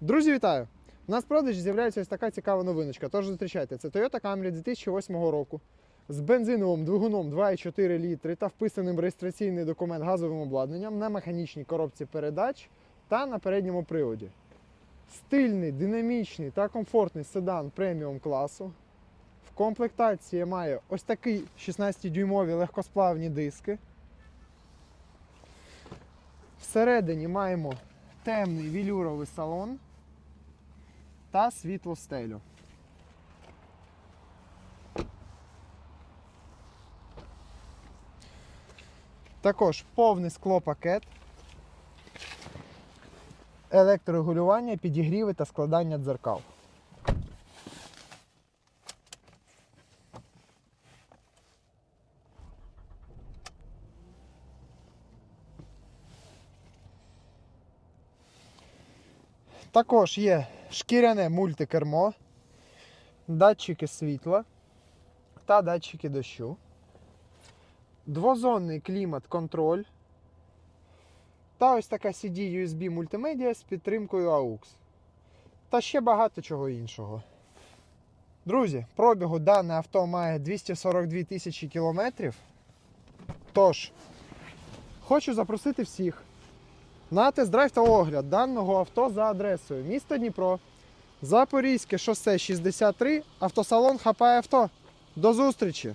Друзі, вітаю! У нас в продажі з'являється ось така цікава новиночка. Тож зустрічайте, це Toyota Camry 2008 року з бензиновим двигуном 2,4 літри та вписаним реєстраційний документ газовим обладнанням на механічній коробці передач та на передньому приводі. Стильний, динамічний та комфортний седан преміум класу. В комплектації має ось такі 16-дюймові легкосплавні диски. Всередині маємо темний вілюровий салон та світло стелю. Також повний склопакет, електрорегулювання, підігріви та складання дзеркал. Також є шкіряне мультикермо, датчики світла та датчики дощу, двозонний клімат-контроль та ось така CD USB мультимедіа з підтримкою AUX. Та ще багато чого іншого. Друзі, пробігу дане авто має 242 тисячі кілометрів. Тож, хочу запросити всіх на тест-драйв та огляд даного авто за адресою місто Дніпро, Запорізьке шосе 63, автосалон Хапає авто. До зустрічі!